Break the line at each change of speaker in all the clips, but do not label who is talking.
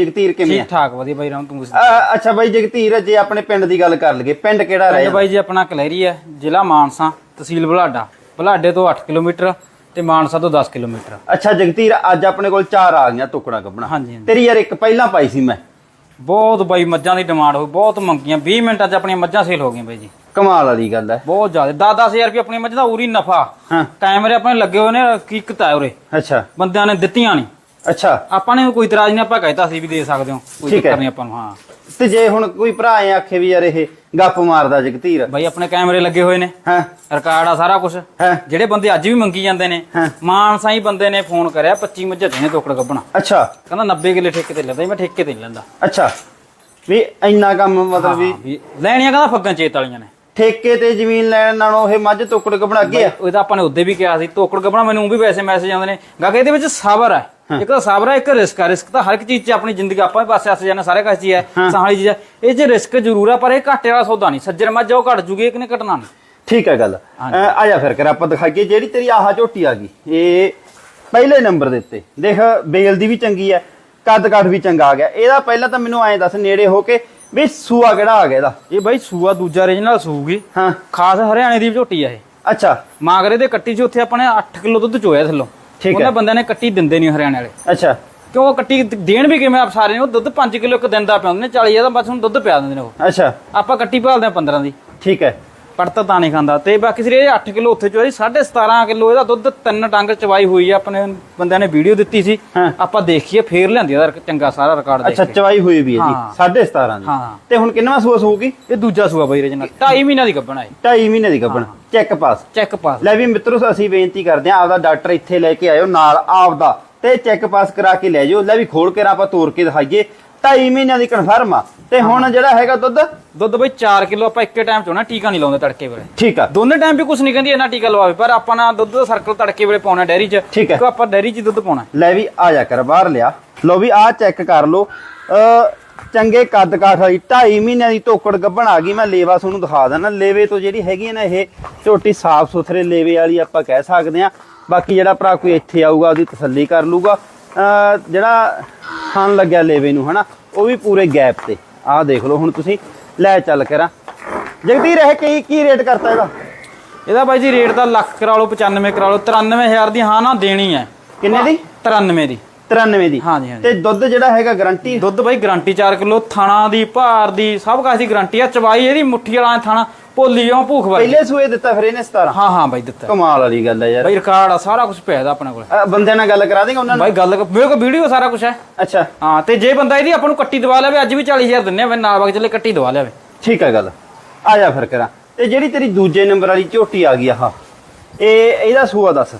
ਜਗਤੀਰ ਕਿਵੇਂ ਆ?
ਠੀਕ ਠਾਕ ਵਧੀਆ ਬਾਈ ਰਾਮ ਤੂੰ
ਅ, ਅੱਛਾ ਬਾਈ ਜਗਤੀਰ ਜੇ ਆਪਣੇ ਪਿੰਡ ਦੀ ਗੱਲ ਕਰ ਲਈਏ ਪਿੰਡ ਕਿਹੜਾ ਰਹਿ?
ਪਿੰਡ ਬਾਈ ਜੀ ਆਪਣਾ ਕਲਹਿਰੀ ਹੈ ਜ਼ਿਲ੍ਹਾ ਮਾਨਸਾ ਤਹਿਸੀਲ ਬੁਲਾਡਾ। ਬੁਲਾਡੇ ਤੋਂ 8 ਕਿਲੋਮੀਟਰ ਤੇ ਮਾਨਸਾ ਤੋਂ 10 ਕਿਲੋਮੀਟਰ।
ਅੱਛਾ ਜਗਤੀਰ ਅੱਜ ਆਪਣੇ ਕੋਲ ਚਾਰ ਆ ਗਈਆਂ ਟੁਕੜਾ ਕੱਢਣਾ
ਹਾਂਜੀ ਹਾਂਜੀ।
ਤੇਰੀ ਯਾਰ ਇੱਕ ਪਹਿਲਾਂ ਪਾਈ ਸੀ ਮੈਂ।
ਬਹੁਤ ਬਾਈ ਮੱਝਾਂ ਦੀ ਡਿਮਾਂਡ ਹੋਈ ਬਹੁਤ ਮੰਗੀਆਂ। 20 ਮਿੰਟਾਂ 'ਚ ਆਪਣੀਆਂ ਮੱਝਾਂ ਸੇਲ ਹੋ ਗਈਆਂ ਬਾਈ ਜੀ।
ਕਮਾਲ ਵਾਲੀ ਗੱਲ ਹੈ
ਬਹੁਤ ਜ਼ਿਆਦਾ 10-10000 ਰੁਪਏ ਆਪਣੀ ਮੱਝ ਦਾ ਉਰੀ ਨਫਾ।
ਹਾਂ।
ਕੈਮਰੇ ਆਪਣੇ ਲੱਗੇ ਹੋਏ ਨੇ ਕੀਕਤ ਹੈ ਉਰੇ।
ਅੱਛਾ।
ਬੰਦਿਆਂ ਨੇ ਦਿੱਤੀਆਂ ਨਹੀਂ
ਅੱਛਾ।
ਆਪਾਂ ਨੇ ਕੋਈ ਇਤਰਾਜ਼ ਨਹੀਂ ਆਪਾਂ ਕਹਿਤਾ ਸੀ ਵੀ ਦੇ ਸਕਦੇ ਹੋ। ਕੋਈ
ਠੀਕ ਹੈ।
ਚੱਕਰ ਨਹੀਂ ਆਪਾਂ ਨੂੰ ਹਾਂ।
ਤੇ ਜੇ ਹੁਣ ਕੋਈ ਭਰਾ ਐ ਆਖੇ ਵੀ ਯਾਰ ਇਹ ਗੱਪ ਮਾਰਦਾ ਜਗਤੀਰ
ਬਾਈ ਆਪਣੇ ਕੈਮਰੇ ਲੱਗੇ ਹੋਏ ਨੇ।
ਹਾਂ।
ਰਿਕਾਰਡ ਆ ਸਾਰਾ ਕੁਝ
ਹਾਂ।
ਜਿਹੜੇ ਬੰਦੇ ਅੱਜ ਵੀ ਮੰਗੀ ਜਾਂਦੇ ਨੇ
ਹਾਂ।
ਮਾਨਸਾ ਹੀ ਬੰਦੇ ਨੇ ਫੋਨ ਕਰਿਆ 25 ਮੱਝਾਂ ਦੇਣੇ ਤੋਕੜ ਕੱਢਣਾ
ਅੱਛਾ।
ਕਹਿੰਦਾ 90 ਕਿੱਲੇ ਠੇਕੇ ਤੇ ਲੈਂਦਾ ਮੈਂ ਠੇਕੇ ਤੇ ਨਹੀਂ ਲੈਂਦਾ।
ਅੱਛਾ। ਵੀ ਇੰਨਾ ਕੰਮ ਮਤਲਬ ਵੀ
ਹਾਂ, ਵੀ ਲੈਣੀਆਂ ਕਹਿੰਦਾ ਫੱਗਾਂ ਚੇਤ ਵਾਲੀਆਂ ਨੇ।
ਠੇਕੇ ਤੇ ਜ਼ਮੀਨ ਲੈਣ ਨਾਲੋਂ ਇਹ ਮੱਝ ਟੁਕੜ ਕੱਢਣਾ ਅੱਗੇ ਆ?
ਉਹ ਤਾਂ ਆਪਾਂ ਨੇ ਉਹਦੇ ਵੀ ਕਿਹਾ ਸੀ ਤੋਕੜ ਕੱਢਣਾ ਮੈਨੂੰ ਵੀ ਵੈਸੇ ਮੈਸੇਜ ਆਉਂਦੇ ਨੇ। ਗਾ ਕਿ ਇਹਦੇ ਵਿੱਚ ਸਬਰ ਹੈ। ਇੱਕ ਤਾਂ ਸਬਰ ਹੈ ਇੱਕ ਰਿਸਕ ਹੈ ਰਿਸਕ ਤਾਂ ਹਰ ਇੱਕ ਚੀਜ਼ 'ਚ ਆਪਣੀ ਜ਼ਿੰਦਗੀ ਆਪਾਂ ਵੀ ਪਾਸੇ ਆਸੇ ਜਾਣਾ ਸਾਰੇ ਕਾਸੇ 'ਚ ਹੀ ਹੈ ਸਾਲੀ ਚੀਜ਼। ਹੈ ਇਹ 'ਚ ਰਿਸਕ ਜ਼ਰੂਰ ਆ ਪਰ ਇਹ ਘਾਟੇ ਵਾਲਾ ਸੌਦਾ ਨਹੀਂ। ਸੱਜਰ ਮੱਝ ਉਹ ਘਟ ਜੂਗੀ ਇਹ ਕਿਨੇ ਘਟਣਾ ਨਹੀਂ।
ਠੀਕ ਹੈ ਗੱਲ। ਆ ਜਾ ਫਿਰ ਕਰ ਆਪਾਂ ਦਿਖਾਈਏ ਜਿਹੜੀ ਤੇਰੀ ਆਹ ਝੋਟੀ ਆ ਗਈ। ਇਹ ਪਹਿਲੇ ਨੰਬਰ ਦੇ ਉੱਤੇ। ਦੇਖ ਬੇਲ ਦੀ ਵੀ ਚੰਗੀ ਹੈ ਕੱਦ ਕੱਠ ਵੀ ਚੰਗਾ ਆ ਗਿਆ। ਇਹਦਾ ਪਹਿਲਾਂ ਤਾਂ ਮੈਨੂੰ ਐਂ ਦੱਸ ਨੇੜੇ ਹੋ ਕੇ ਵੀ ਸੂਆ ਕਿਹੜਾ ਆ ਗਿਆ ਇਹਦਾ?
ਇਹ ਬਾਈ ਸੂਆ ਦੂਜਾ ਰੀਜਨਲ ਸੂਗੀ
ਹਾਂ।
ਖਾਸ ਹਰਿਆਣੇ ਦੀ ਝੋਟੀ ਆ ਇਹ।
ਅੱਛਾ।
ਮਾਗਰੇ ਦੇ ਕੱਟੀ 'ਚ ਉੱਥੇ ਆਪਾਂ ਨੇ 8 ਕਿਲੋ ਦੁੱਧ ਚੋਇਆ ਥੱਲੋਂ।
ਠੀਕ ਹੈ।
ਉਹਨਾਂ ਬੰਦਿਆਂ ਨੇ ਕੱਟੀ ਦਿੰਦੇ ਨਹੀਂ ਹਰਿਆਣੇ ਵਾਲੇ।
ਅੱਛਾ।
ਕਿਉਂ ਉਹ ਕੱਟੀ ਦੇਣ ਵੀ ਕਿਵੇਂ ਆਪ ਸਾਰੇ ਨੇ? ਉਹ ਦੁੱਧ 5 ਕਿਲੋ ਇੱਕ ਦਿਨ ਦਾ ਪਿਆਉਂਦੇ ਨੇ 40 ਦਾ ਬਸ ਹੁਣ ਦੁੱਧ ਪਿਆ ਦਿੰਦੇ ਨੇ ਉਹ।
ਅੱਛਾ।
ਆਪਾਂ ਕੱਟੀ ਭਾਲਦੇ ਆ 15 ਦੀ।
ਠੀਕ ਹੈ।
ਪੜਤਾ ਤਾਂ ਨਹੀਂ ਖਾਂਦਾ। ਤੇ ਬਾਕੀ ਸਿਰੇ 8 ਕਿਲੋ ਉੱਥੇ ਚੋਈ 17.5 ਕਿਲੋ ਇਹਦਾ ਦੁੱਧ ਤਿੰਨ ਟੰਗ ਚਵਾਈ ਹੋਈ ਆ। ਆਪਣੇ ਬੰਦਿਆਂ ਨੇ ਵੀਡੀਓ ਦਿੱਤੀ ਸੀ। ਆਪਾਂ ਦੇਖੀਏ ਫੇਰ ਲਿਆਂਦੀ ਇਹਦਾ ਚੰਗਾ ਸਾਰਾ ਰਿਕਾਰਡ ਦੇਖ
ਅੱਛਾ ਚਵਾਈ ਹੋਈ ਵੀ ਹੈ ਜੀ
ਹਾਂ।
17.5 ਦੀ।
ਹਾਂ।
ਤੇ ਹੁਣ ਕਿੰਨਵਾਂ ਸੂਆ ਸੂਗੀ?
ਇਹ ਦੂਜਾ ਸੂਆ ਬਾਈ ਰਜਨਾ। 2.5 ਮਹੀਨਿਆਂ ਦੀ ਗੱਭਣਾ ਹੈ
2.5 ਮਹੀਨੇ ਦੀ ਗੱਭਣ। Check pass.
Check pass.
ਲੈ ਵੀ ਮਿੱਤਰੋ ਅਸੀਂ ਬੇਨਤੀ ਕਰਦੇ ਆਂ ਆਪਦਾ ਡਾਕਟਰ ਇੱਥੇ ਲੈ ਕੇ ਆਇਓ ਨਾਲ ਆਪਦਾ। ਤੇ ਚੈੱਕ ਪਾਸ ਕਰਾ ਕੇ ਲੈ ਜਾਓ ਲੈ ਵੀ ਖੋਲ ਕੇ ਆਪਾਂ ਤੋੜ ਕੇ ਦਿਖਾਈਏ। 2.5 ਮਹੀਨਿਆਂ ਦੀ ਕਨਫਰਮ ਆ। ਤੇ ਹੁਣ ਜਿਹੜਾ ਹੈਗਾ ਦੁੱਧ?
ਦੁੱਧ ਬਈ 4 ਕਿਲੋ ਆਪਾਂ ਇੱਕੇ ਟਾਈਮ ਚੋਣਾ ਟੀਕਾ ਨਹੀਂ ਲਾਉਂਦੇ ਤੜਕੇ ਵੇਲੇ।
ਠੀਕ ਆ।
ਦੋਨੇ ਟਾਈਮ ਵੀ ਕੁਝ ਨਹੀਂ ਕਹਿੰਦੀ ਇਹਨਾਂ ਟੀਕਾ ਲਵਾਵੇ ਪਰ ਆਪਾਂ ਨਾ ਦੁੱਧ ਦਾ ਸਰਕਲ ਤੜਕੇ ਵੇਲੇ ਪਾਉਣਾ ਡੈਰੀ 'ਚ
ਠੀਕ ਹੈ।
ਕਿਉਂ ਆਪਾਂ ਡੈਰੀ 'ਚ ਦੁੱਧ ਪਾਉਣਾ।
ਲੈ ਵੀ ਆ ਜਾ ਕਰ ਬਾਹਰ ਲਿਆ। ਲੋ ਵੀ ਆ ਚੈੱਕ ਕਰ ਲੋ ਅ ਚੰਗੇ ਕੱਦ ਕਾਠ ਵਾਲੀ 2.5 ਮਹੀਨਿਆਂ ਦੀ ਧੋਕੜ ਗੱਭਣ ਆ ਗਈ। ਮੈਂ ਲੇਵਾ ਤੁਹਾਨੂੰ ਦਿਖਾ ਦਿੰਦਾ। ਲੇਵੇ ਤੋਂ ਜਿਹੜੀ ਹੈਗੀ ਹੈ ਨਾ ਇਹ ਝੋਟੀ ਸਾਫ਼ ਸੁਥਰੇ ਲੇਵੇ ਵਾਲੀ ਆਪਾਂ ਕਹਿ ਸਕਦੇ ਆ। ਬਾਕੀ ਜਿਹੜਾ ਭਰਾ ਕੋਈ ਇੱਥੇ ਆਊਗਾ ਉਹਦੀ ਤਸੱਲੀ ਕਰ ਲੂਗਾ ਜਿਹੜਾ ਖਾਣ ਲੱਗਿਆ ਲੇਵੇ ਨੂੰ ਹਨਾ? ਉਹ ਵੀ ਪੂਰੇ ਗੈਪ ਤੇ। ਆਹ ਦੇਖ ਲਓ ਹੁਣ ਤੁਸੀਂ ਲੈ ਚੱਲ ਕਰਾਂ ਜਗਦੀਰ ਇਹ ਕੀ ਕੀ ਰੇਟ ਕਰਤਾ ਇਹਦਾ?
ਇਹਦਾ ਬਾਈ ਜੀ ਰੇਟ ਤਾਂ ਲੱਖ ਕਰਾ ਲਓ 95 ਕਰਾ ਲਓ 93000 ਦੀ ਹਾਂ ਨਾ ਦੇਣੀ ਹੈ।
ਕਿੰਨੇ ਦੀ?
93 ਦੀ।
93 ਦੀ।
ਹਾਂਜੀ, ਹਾਂਜੀ।
ਤੇ ਦੁੱਧ ਜਿਹੜਾ ਹੈਗਾ ਗਾਰੰਟੀ?
ਦੁੱਧ ਬਾਈ ਗਾਰੰਟੀ 4 ਕਿਲੋ ਥਾਣਾ ਦੀ ਭਾਰ ਦੀ ਸਭ ਕਾਸ ਦੀ ਗਾਰੰਟੀ ਆ। ਚਵਾਈ ਇਹਦੀ ਮੁੱਠੀ ਵਾਲਾ ਥਾਣਾ। ਭੋਲੀ ਜਾਂ ਭੂਖ ਵਾਲੀ
ਪਹਿਲੇ ਸੂਏ ਦਿੱਤਾ ਫਿਰ ਇਹਨੇ 17
ਹਾਂ ਹਾਂ ਬਾਈ ਦਿੱਤਾ।
ਕਮਾਲ ਵਾਲੀ ਗੱਲ ਹੈ ਯਾਰ।
ਬਾਈ ਰਿਕਾਰਡ ਆ ਸਾਰਾ ਕੁਝ ਪਿਆ ਆਪਣੇ ਕੋਲ।
ਅ, ਬੰਦਿਆਂ ਨਾਲ ਗੱਲ ਕਰਾ ਦੇਗਾ ਉਹਨਾਂ ਨਾਲ?
ਬਾਈ ਗੱਲ ਮੇਰੇ ਕੋਲ ਵੀਡੀਓ ਸਾਰਾ ਕੁਝ ਹੈ।
ਅੱਛਾ।
ਹਾਂ ਤੇ ਜੇ ਬੰਦਾ ਇਹਦੀ ਆਪਾਂ ਨੂੰ ਕੱਟੀ ਦਵਾ ਲਿਆਵੇ ਅੱਜ ਵੀ 40000 ਦਿੰਨੇ ਆ ਮੈਂ ਨਾਲ ਵਗ ਚੱਲੇ ਕੱਟੀ ਦਵਾ ਲਿਆਵੇ
ਠੀਕ ਹੈ ਗੱਲ। ਆ ਜਾ ਫਿਰ ਕਰਾਂ। ਤੇ ਜਿਹੜੀ ਤੇਰੀ ਦੂਜੇ ਨੰਬਰ ਵਾਲੀ ਝੋਟੀ ਆ ਗਈ ਆਹ। ਇਹ ਇਹਦਾ ਸੂਆ ਦੱਸ।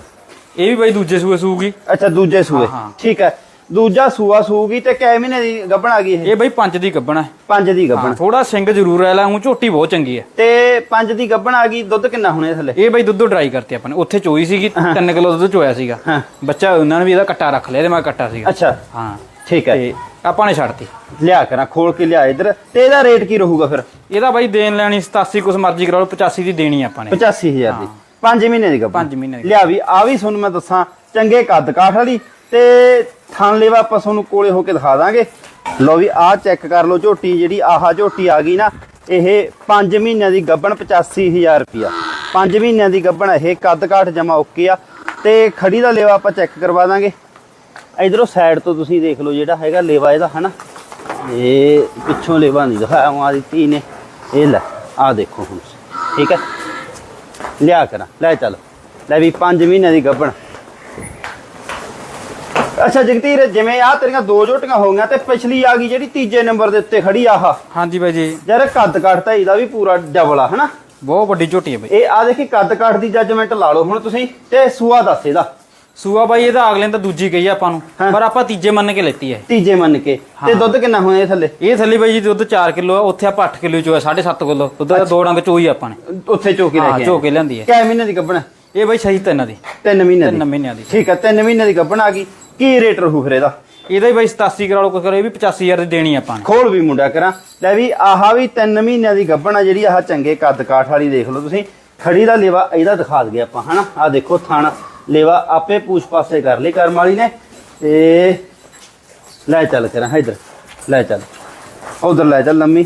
ਇਹ ਵੀ ਬਾਈ ਦੂਜੇ ਸੂਏ ਸੂਗੀ।
ਅੱਛਾ ਦੂਜੇ ਸੂਏ।
ਹਾਂ, ਹਾਂ।
ਠੀਕ ਹੈ ਦੂਜਾ ਸੂਆ ਸੂਗੀ ਤੇ ਕੈ ਮਹੀਨੇ ਦੀ ਗੱਭਣ ਆ ਗਈ ਇਹ?
ਇਹ ਬਾਈ ਪੰਜ ਦੀ ਗੱਬਣਾ
ਪੰਜ ਦੀ ਗੱਭਣ।
ਥੋੜਾ ਸਿੰਘ ਜ਼ਰੂਰ ਰਹਿ ਲਾ ਉਹ ਝੋਟੀ ਬਹੁਤ ਚੰਗੀ ਹੈ
ਤੇ ਪੰਜ ਦੀ ਗੱਭਣ ਆ ਗਈ ਦੁੱਧ ਕਿੰਨਾ ਹੋਣਾ ਥੱਲੇ?
ਇਹ ਬਾਈ ਦੁੱਧ ਡਰਾਈ ਕਰਤੀ ਆਪਾਂ ਨੇ ਉੱਥੇ ਚੋਈ ਸੀਗੀ 3 ਕਿਲੋ ਦੁੱਧ ਚੋਇਆ ਸੀਗਾ।
ਹਾਂ।
ਬੱਚਾ ਉਹਨਾਂ ਨੇ ਵੀ ਇਹਦਾ ਕੱਟਾ ਰੱਖ ਲਿਆ ਤੇ ਮੈਂ ਕੱਟਾ ਸੀਗਾ।
ਅੱਛਾ।
ਹਾਂ।
ਠੀਕ ਹੈ
ਤੇ ਆਪਾਂ ਨੇ ਛੱਡਤੀ।
ਲਿਆ ਕਰਾਂ ਖੋਲ ਕੇ ਲਿਆ ਇਧਰ। ਤੇ ਇਹਦਾ ਰੇਟ ਕੀ ਰਹੂਗਾ ਫਿਰ?
ਇਹਦਾ ਬਾਈ ਦੇਣ ਲੈਣੀ 87 ਕੁਛ ਮਰਜ਼ੀ ਕਰਾ ਲਓ 85 ਦੀ ਦੇਣੀ ਆਪਾਂ ਨੇ।
85000 ਦੀ। 5 ਮਹੀਨੇ ਦੀ ਗੱਭਣ।
ਪੰਜ ਮਹੀਨੇ ਦੀ।
ਲਿਆ ਵੀ ਆ ਵੀ ਤੁਹਾਨੂੰ ਮੈਂ ਦੱਸਾਂ ਚੰਗੇ ਕੱਦ ਕਾਠ ਵਾਲੀ ਤੇ ਥਣ ਲੇਵਾ ਆਪਾਂ ਤੁਹਾਨੂੰ ਕੋਲੇ ਹੋ ਕੇ ਦਿਖਾ ਦਾਂਗੇ। ਲਓ ਵੀ ਆਹ ਚੈੱਕ ਕਰ ਲਓ ਝੋਟੀ ਜਿਹੜੀ ਆਹਾ ਝੋਟੀ ਆ ਗਈ ਨਾ, ਇਹ 5 ਮਹੀਨਿਆਂ ਦੀ ਗੱਭਣ 85000 ਰੁਪਿਆ 5 ਮਹੀਨਿਆਂ ਦੀ ਗੱਬਣ ਇਹ ਕੱਦ ਕਾਠ ਜਮਾ ਓਕੇ ਆ। ਤੇ ਖੜੀ ਦਾ ਲੇਵਾ ਆਪਾਂ ਚੈੱਕ ਕਰਵਾ ਦਾਂਗੇ। ਇਧਰੋਂ ਸਾਈਡ ਤੋਂ ਤੁਸੀਂ ਦੇਖ ਲਓ ਜਿਹੜਾ ਹੈਗਾ ਲੇਵਾ ਇਹਦਾ, ਹਨਾ? ਇਹ ਪਿੱਛੋਂ ਲੇਵਾ ਨਹੀਂ ਦਿਖਾਇਆ ਉਹ ਦਿੱਤੀ ਨੇ। ਇਹ ਲੈ ਆ ਦੇਖੋ ਹੁਣ। ਠੀਕ ਹੈ? ਲਿਆ ਕਰਾਂ, ਲੈ ਚੱਲ। ਲੈ ਵੀ 5 ਮਹੀਨਿਆਂ ਦੀ ਗੱਬਣ ਅੱਛਾ ਜਗਤੀਰ ਜਿਵੇਂ ਆ ਤੇਰੀਆਂ ਦੋ ਝੋਟੀਆਂ ਹੋ ਗਈਆਂ ਤੇ ਪਿਛਲੀ ਆ ਗਈ ਜਿਹੜੀ ਤੀਜੇ ਨੰਬਰ ਦੇ ਉੱਤੇ ਖੜੀ ਆਹ।
ਹਾਂਜੀ ਬਾਈ ਜੀ।
ਯਾਰ ਕੱਦ ਕੱਟਤਾ ਇਹਦਾ ਵੀ ਪੂਰਾ ਡਬਲ ਆ ਹਨਾ?
ਬਹੁਤ ਵੱਡੀ ਝੋਟੀ ਹੈ ਬਾਈ।
ਇਹ ਆ ਦੇਖੀ ਕੱਦ ਕੱਟ ਦੀ ਜੱਜਮੈਂਟ ਲਾ ਲਓ ਹੁਣ ਤੁਸੀਂ ਤੇ ਸੂਆ ਦੱਸ ਇਹਦਾ।
ਸੂਆ ਬਾਈ ਇਹਦਾ ਅਗਲੇ ਤਾਂ ਦੂਜੀ ਕਹੀ ਆ ਆਪਾਂ ਨੂੰ। ਪਰ ਆਪਾਂ ਤੀਜੇ ਮੰਨ ਕੇ ਲੈਤੀ ਹੈ
ਤੀਜੇ ਮੰਨ ਕੇ। ਤੇ ਦੁੱਧ ਕਿੰਨਾ ਹੋਇਆ ਇਹ ਥੱਲੇ?
ਇਹ ਥੱਲੇ ਬਾਈ ਜੀ ਦੁੱਧ 4 ਕਿਲੋ ਆ ਉੱਥੇ ਆਪਾਂ 8 ਕਿਲੋ ਚੋਇਆ 7.5 ਕਿਲੋ। ਦੁੱਧ ਦਾ ਦੋ ਡੰਗ ਚੋਈ ਆਪਾਂ ਨੇ।
ਉੱਥੇ ਚੋਕੀ ਲੈ
ਹਾਂ
ਕੇ
ਚੋ ਕੇ ਲਿਆਂਦੀ ਹੈ
ਕਿੰਨੇ ਮਹੀਨੇ ਦੀ ਗੱਭਣ?
ਇਹ ਬਾਈ ਸਹੀ ਤਿੰਨ ਦੀ।
ਤਿੰਨ ਮਹੀਨੇ
ਤਿੰਨ
ਦੀ
ਮਹੀਨਿਆਂ ਦੀ।
ਠੀਕ ਹੈ ਤਿੰਨ ਮਹੀਨੇ ਦੀ ਗੱਭਣ ਆ ਗਈ। ਕੀ ਰੇਟ ਰਹੂ ਫਿਰ ਇਹਦਾ?
ਇਹਦਾ ਹੀ ਬਾਈ 87 ਕਰਾ ਲਓ ਕੁਝ ਕਰੋ ਇਹ ਵੀ 85000 ਦੀ ਦੇਣੀ ਆਪਾਂ ਨੇ।
ਖੋਲ ਵੀ ਮੁੰਡਾ ਕਰਾਂ। ਲੈ ਵੀ ਆਹ ਵੀ 3 ਮਹੀਨਿਆਂ ਦੀ ਗੱਭਣ ਆ ਜਿਹੜੀ ਆਹ ਚੰਗੇ ਕੱਦ ਕਾਠ ਵਾਲੀ ਦੇਖ ਲਓ ਤੁਸੀਂ। ਖੜੀ ਦਾ ਲੇਵਾ ਇਹਦਾ ਦਿਖਾ ਦਈਏ ਆਪਾਂ ਹਨਾ? ਆਹ ਦੇਖੋ ਥਣ। ਲੇਵਾ ਆਪੇ ਪੂਛ ਪਾਸੇ ਕਰ ਲਈ ਕਰਮ ਵਾਲੀ ਨੇ। ਤੇ ਲੈ ਚੱਲ ਕਰਾਂ ਇਧਰ ਲੈ ਚੱਲ। ਉਧਰ ਲੈ ਚੱਲ ਲੰਮੀ।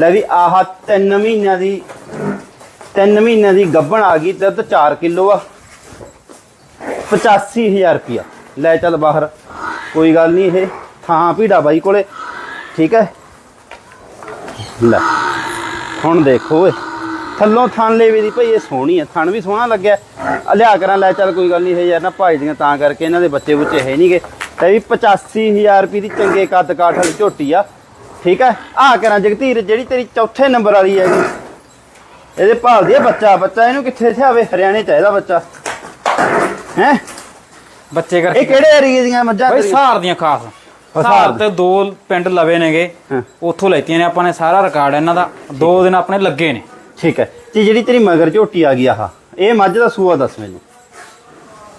ਲੈ ਵੀ ਆਹ 3 ਮਹੀਨਿਆਂ ਦੀ 3 ਮਹੀਨਿਆਂ ਦੀ ਗੱਭਣ ਆ ਗਈ ਦੁੱਧ 4 ਕਿਲੋ ਆ। 85000 ਰੁਪਿਆ ਲੈ ਚੱਲ ਬਾਹਰ। ਕੋਈ ਗੱਲ ਨਹੀਂ ਇਹ ਥਾਂ ਭੀੜਾ ਬਾਈ ਕੋਲੇ। ਠੀਕ ਹੈ? ਲੈ, ਹੁਣ ਦੇਖੋ ਓਏ। ਥੱਲੋਂ ਥਣ ਲੇਵੇ ਦੀ ਭਈ ਇਹ ਸੋਹਣੀ ਆ, ਥਣ ਵੀ ਸੋਹਣਾ ਲੱਗਿਆ। ਲਿਆ ਕਰਾਂ, ਲੈ ਚੱਲ ਕੋਈ ਗੱਲ ਨਹੀਂ, ਇਹ ਯਾਰ ਨਾ ਭਾਈ ਦੀਆਂ ਤਾਂ ਕਰਕੇ ਇਹਨਾਂ ਦੇ ਬੱਚੇ ਬੁੱਚੇ ਹੈ ਨਹੀਂਗੇ ਤੇ ਵੀ 85000 ਰੁਪਏ ਦੀ ਚੰਗੇ ਕੱਦ ਕਾਠ ਵਾਲੀ ਝੋਟੀ ਆ। ਠੀਕ ਹੈ? ਆ ਕਰਾਂ ਜਗਤੀਰ, ਜਿਹੜੀ ਤੇਰੀ ਚੌਥੇ ਨੰਬਰ ਵਾਲੀ ਹੈਗੀ ਇਹਦੇ ਭਾਲਦੀ ਆ ਬੱਚਾ ਬੱਚਾ ਇਹਨੂੰ ਕਿੱਥੇ ਸਿਆਵੇ ਹਰਿਆਣੇ ਚਾਹੀਦਾ ਬੱਚਾ। ਹੈ?
ਬੱਚੇ
ਇਹ
ਕਰਕੇ
ਕਿਹੜੇ ਏਰੀਏ ਦੀਆਂ ਮੱਝਾਂ
ਬਈ? ਸਹਾਰ ਦੀਆਂ ਖਾਸ। ਸਹਾਰ ਤੇ ਦੋ ਪਿੰਡ ਲਵੇ ਨੇਗੇ। ਉੱਥੋਂ ਲੈਤੀਆਂ ਨੇ ਆਪਾਂ ਨੇ ਸਾਰਾ ਰਿਕਾਰਡ ਇਹਨਾਂ ਦਾ। ਦੋ ਦਿਨ ਆਪਣੇ ਲੱਗੇ ਨੇ।
ਠੀਕ ਹੈ। ਤੇ ਜਿਹੜੀ ਤੇਰੀ ਮਗਰ ਝੋਟੀ ਆ ਗਈ ਆਹ ਇਹ ਮੱਝ ਦਾ ਸੂਆ ਦੱਸ ਮੈਨੂੰ।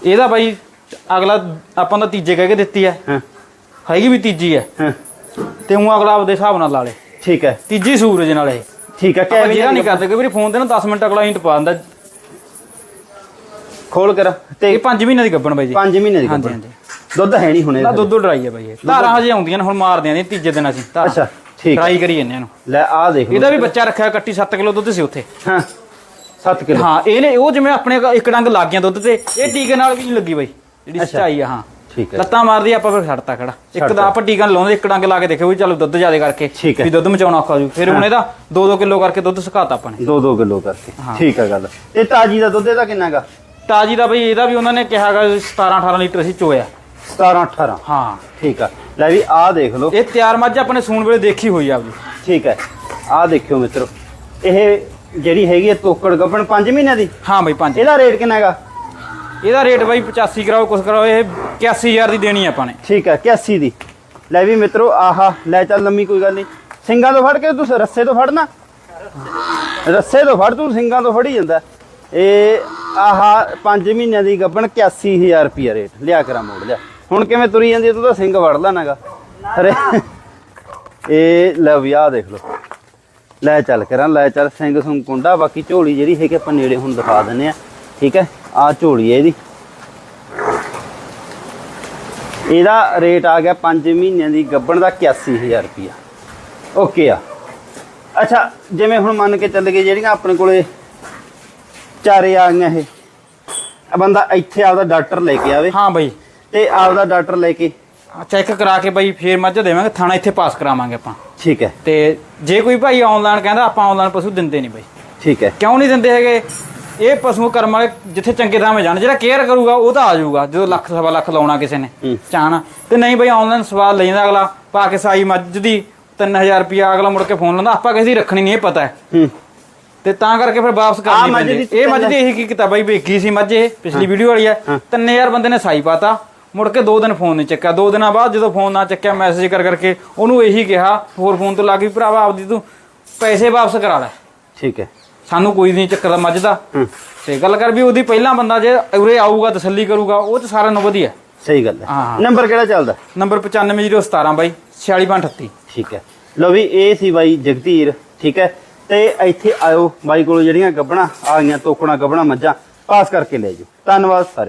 ਇਹਦਾ ਬਾਈ ਅਗਲਾ ਆਪਾਂ ਦਾ ਤੀਜੇ ਕਹਿ ਕੇ ਦਿੱਤੀ ਹੈ। ਹੈਗੀ ਵੀ ਤੀਜੀ ਹੈ। ਤੇ ਉਹ ਅਗਲਾ ਆਪਦੇ ਹਿਸਾਬ ਨਾਲ ਲਾ ਲੇ।
ਠੀਕ ਹੈ।
ਤੀਜੀ ਸੂਰਜ ਨਾਲ ਇਹ।
ਠੀਕ ਹੈ ਕਿਵੇਂ
ਜਿਹੜਾ ਨਹੀਂ ਕਰਦੇ ਕਈ ਵਾਰੀ ਫੋਨ ਤੇ ਨਾ 10 ਮਿੰਟ ਅਗਲਾ ਹਿੰਟ ਪਾ ਦਿੰਦਾ।
ਖੋਲ ਕਰ ਤੇ
ਇਹ 5 ਮਹੀਨੇ ਦੀ ਗੱਬਣ ਬਾਈ ਜੀ
5 ਮਹੀਨੇ ਦੀ
ਹਾਂਜੀ,
ਗੱਭਣ।
ਹਾਂਜੀ।
ਦੁੱਧ ਹੈ ਨਹੀਂ ਹੁਣੇ
ਨਾ ਦੁੱਧ ਡਰਾਈ ਹੈ ਬਾਈ ਇਹ ਧਾਰਾਂ ਹਜੇ ਆਉਂਦੀਆਂ ਨੇ ਹੁਣ ਮਾਰਦੇ ਆਂ ਨੇ ਤੀਜੇ ਦਿਨ ਅਸੀਂ ਧਾਰਾਂ
ਅੱਛਾ, ਠੀਕ।
ਟਰਾਈ ਕਰੀ ਜਾਂਦੇ ਇਹਨੂੰ
ਲੈ ਆ ਦੇਖ ਲਓ।
ਇਹਦਾ ਵੀ ਬੱਚਾ ਰੱਖਿਆ ਕੱਟੀ 7 ਕਿਲੋ ਦੁੱਧ ਸੀ ਉੱਥੇ
ਹਾਂ 7 ਕਿਲੋ
ਹਾਂ ਇਹਨੇ ਉਹ ਜਿਵੇਂ ਆਪਣੇ ਇੱਕ ਡੰਗ ਲੱਗ ਗਿਆ ਦੁੱਧ ਤੇ ਇਹ ਟੀਕੇ ਨਾਲ ਵੀ ਨਹੀਂ ਲੱਗੀ ਬਾਈ ਜਿਹੜੀ
ਅੱਛਾ।
ਸਚਾਈ ਆ ਹਾਂ
ਠੀਕ ਹੈ
ਲੱਤਾਂ ਮਾਰਦੀ ਆਪਾਂ ਫਿਰ ਛੱਡਤਾ ਖੜਾ ਇੱਕ
ਛੱਡਤਾ।
ਤਾਂ ਆਪਾਂ ਟੀਕਾ ਨੀ ਲਾਉਂਦੇ ਇੱਕ ਡੰਗ ਲਾ ਕੇ ਦੇਖਿਓ ਵੀ ਚਲੋ ਦੁੱਧ ਜ਼ਿਆਦਾ ਕਰਕੇ
ਠੀਕ ਹੈ।
ਵੀ ਦੁੱਧ ਮਚਾਉਣਾ ਔਖਾ ਜੂ ਫਿਰ ਹੁਣ ਇਹਦਾ 2-2 ਕਿਲੋ ਕਰਕੇ ਦੁੱਧ ਸੁਕਾਤਾ ਆਪਾਂ ਨੇ
2-2 ਕਿਲੋ ਕਰਕੇ। ਠੀਕ ਹੈ ਗੱਲ ਤੇ ਤਾਜੀ ਦਾ ਦੁੱਧ ਇਹਦਾ ਕਿੰਨਾਗਾ
ਤਾਜੀ ਦਾ ਬਈ ਇਹਦਾ ਵੀ ਉਹਨਾਂ ਨੇ ਕਿਹਾਗਾ 17-18 ਲੀਟਰ ਸੀ ਚੋਇਆ।
17 18
ਹਾਂ।
ਠੀਕ ਆ। ਲੈ ਵੀ ਆ ਦੇਖ ਲਓ।
ਇਹ ਤਿਆਰ ਮੱਝ ਆਪਣੇ ਸੂਣ ਵੇਲੇ ਦੇਖੀ ਹੋਈ ਆ ਆਪਦੀ।
ਠੀਕ ਹੈ ਆ ਦੇਖਿਓ ਮਿੱਤਰੋ। ਇਹ ਜਿਹੜੀ ਹੈਗੀ ਹੈ ਤੋਕੜ ਗੱਭਣ 5 ਮਹੀਨਿਆਂ ਦੀ?
ਹਾਂ ਬਈ ਪੰਜ।
ਇਹਦਾ ਰੇਟ ਕਿੰਨਾ ਹੈਗਾ?
ਇਹਦਾ ਰੇਟ ਬਾਈ 85 ਕਰਾਓ ਕੁਛ ਕਰਾਓ ਇਹ 81000 ਦੀ ਦੇਣੀ ਆ ਆਪਾਂ ਨੇ।
ਠੀਕ ਹੈ 81 ਦੀ। ਲੈ ਵੀ ਮਿੱਤਰੋ ਆਹਾ ਲੈ ਚੱਲ ਲੰਮੀ ਕੋਈ ਗੱਲ ਨਹੀਂ। ਸਿੰਗਾਂ ਤੋਂ ਫੜ ਕੇ ਤੂੰ ਰੱਸੇ ਤੋਂ ਫੜਨਾ? ਰੱਸੇ ਤੋਂ ਫੜ ਤੂੰ ਸਿੰਗਾਂ ਤੋਂ ਫੜੀ ਜਾਂਦਾ। ਇਹ ਆਹ 5 ਮਹੀਨਿਆਂ ਦੀ ਗੱਬਣ 81000 ਰੁਪਿਆ ਰੇਟ। ਲਿਆ ਕਰਾਂ ਮੋੜ, ਲਿਆ। ਹੁਣ ਕਿਵੇਂ ਤੁਰੀ ਜਾਂਦੀ ਤੂੰ ਤਾਂ ਸਿੰਘ ਵੜ ਲੈਣਾਗਾ ਅਰੇ, ਇਹ ਲੈ ਵੀ ਆਹ ਦੇਖ ਲਓ। ਲੈ ਚੱਲ ਕਰਾਂ, ਲੈ ਚੱਲ ਸਿੰਘ ਸੁੰ ਕੁੰਡਾ। ਬਾਕੀ ਝੋਲੀ ਜਿਹੜੀ ਹੈਗੀ ਆਪਾਂ ਨੇੜੇ ਹੁਣ ਦਿਖਾ ਦਿੰਨੇ ਆ। ਠੀਕ ਹੈ? ਆ ਝੋਲੀ ਹੈ ਇਹਦੀ। ਇਹਦਾ ਰੇਟ ਆ ਗਿਆ 5 ਮਹੀਨਿਆਂ ਦੀ ਗੱਬਣ ਦਾ 81000 ਰੁਪਿਆ ਓਕੇ ਆ। ਅੱਛਾ, ਜਿਵੇਂ ਹੁਣ ਮੰਨ ਕੇ ਚੱਲ ਗਏ, ਜਿਹੜੀਆਂ ਆਪਣੇ ਕੋਲੇ ਚਾਰੇ ਆ ਗਈਆਂ ਇਹ। ਆ ਬੰਦਾ ਇੱਥੇ ਆਪਦਾ ਡਾਕਟਰ ਲੈ ਕੇ ਆਵੇ।
ਹਾਂ ਬਈ।
ਤੇ ਆਪਦਾ ਡਾਕਟਰ ਲੈ ਕੇ
ਚੈੱਕ ਕਰਾ ਕੇ ਬਾਈ ਫੇਰ ਮੱਝ ਦੇਵਾਂਗੇ ਥਾਣਾ ਇੱਥੇ ਪਾਸ ਕਰਾਵਾਂਗੇ ਆਪਾਂ।
ਠੀਕ ਹੈ।
ਤੇ ਜੇ ਕੋਈ ਭਾਈ ਆਨਲਾਈਨ ਕਹਿੰਦਾ ਆਪਾਂ ਆਨਲਾਈਨ ਪਸ਼ੂ ਦਿੰਦੇ ਨਹੀਂ ਬਾਈ।
ਠੀਕ ਹੈ।
ਕਿਉਂ ਨਹੀਂ ਦਿੰਦੇ ਹੈਗੇ? ਇਹ ਪਸ਼ੂ ਕਰਮ ਵਾਲੇ ਜਿੱਥੇ ਚੰਗੇ ਥਾਂ ਜਾਣ ਜਿਹੜਾ ਕੇਅਰ ਕਰੂਗਾ ਉਹ ਤਾਂ ਆ ਜਾਊਗਾ ਜਦੋਂ ਲੱਖ ਸਵਾ ਲੱਖ ਲਾਉਣਾ ਕਿਸੇ ਨੇ। ਚਾਹਣਾ। ਤੇ ਨਹੀਂ ਬਈ ਆਨਲਾਈਨ ਸਵਾਲ ਲੈ ਜਾਂਦਾ ਅਗਲਾ ਪਾ ਕੇ ਸਾਈ ਮੱਝ ਦੀ 3000 ਰੁਪਿਆ ਅਗਲਾ ਮੁੜ ਕੇ ਫੋਨ ਲਾਉਂਦਾ ਆਪਾਂ ਕਿਸੇ ਦੀ ਰੱਖਣੀ ਨਹੀਂ ਇਹ ਪਤਾ ਹੂੰ। ਤੇ ਤਾਂ ਕਰਕੇ ਫਿਰ ਵਾਪਸ ਕਰਨੀ ਪੈਂਦੀ। ਇਹ ਮੱਝ ਦੀ ਇਹੀ ਕੀ ਕੀਤਾ ਬਾਈ ਵੇਖੀ ਸੀ ਮੱਝ ਇਹ ਪਿਛਲੀ ਵੀਡੀਓ ਵਾਲੀ ਹੈ।
ਹਾਂ।
3000 ਬੰਦੇ ਨੇ ਸਾਈ ਪਾਤਾ। ਮੁੜ ਕੇ 2 ਦਿਨ ਫੋਨ ਨਹੀਂ ਚੱਕਿਆ। 2 ਦਿਨਾਂ ਬਾਅਦ ਜਦੋਂ ਫੋਨ ਨਾ ਚੱਕਿਆ ਮੈਸੇਜ ਕਰ ਕਰਕੇ ਉਹਨੂੰ ਇਹੀ ਕਿਹਾ ਹੋਰ ਫੋਨ ਤੋਂ ਲੱਗ ਵੀ ਭਰਾਵਾ ਆਪਦੀ ਤੂੰ ਪੈਸੇ ਵਾਪਸ ਕਰਾ ਲੈ।
ਠੀਕ ਹੈ।
ਸਾਨੂੰ ਕੋਈ ਨਹੀਂ ਚੱਕਰ ਮੱਝ ਦਾ। ਤੇ ਗੱਲ ਕਰ ਵੀ ਉਹਦੀ ਪਹਿਲਾ ਬੰਦਾ ਜੇ ਉਰੇ ਆਊਗਾ ਤਸੱਲੀ ਕਰੂਗਾ ਉਹ ਤੇ ਸਾਰਿਆਂ ਨੂੰ ਵਧੀਆ
ਸਹੀ ਗੱਲ
ਹੈ।
ਨੰਬਰ ਕਿਹੜਾ ਚੱਲਦਾ?
ਨੰਬਰ 95017 ਬਾਈ 4638
ਠੀਕ ਹੈ। ਲੋ ਵੀ ਇਹ ਸੀ ਬਾਈ ਜਗਧੀਰ ਠੀਕ ਹੈ। ਤੇ ਇੱਥੇ ਆਇਓ। ਬਾਈ ਕੋਲ ਜਿਹੜੀਆਂ ਗੱਬਣਾ ਆ ਗਈਆਂ ਤੋਕਣਾ ਗੱਬਣਾ ਮੱਝਾਂ ਪਾਸ ਕਰਕੇ ਲੈ ਜਾਓ। ਧੰਨਵਾਦ ਸਾਰਿਆਂ ਦਾ।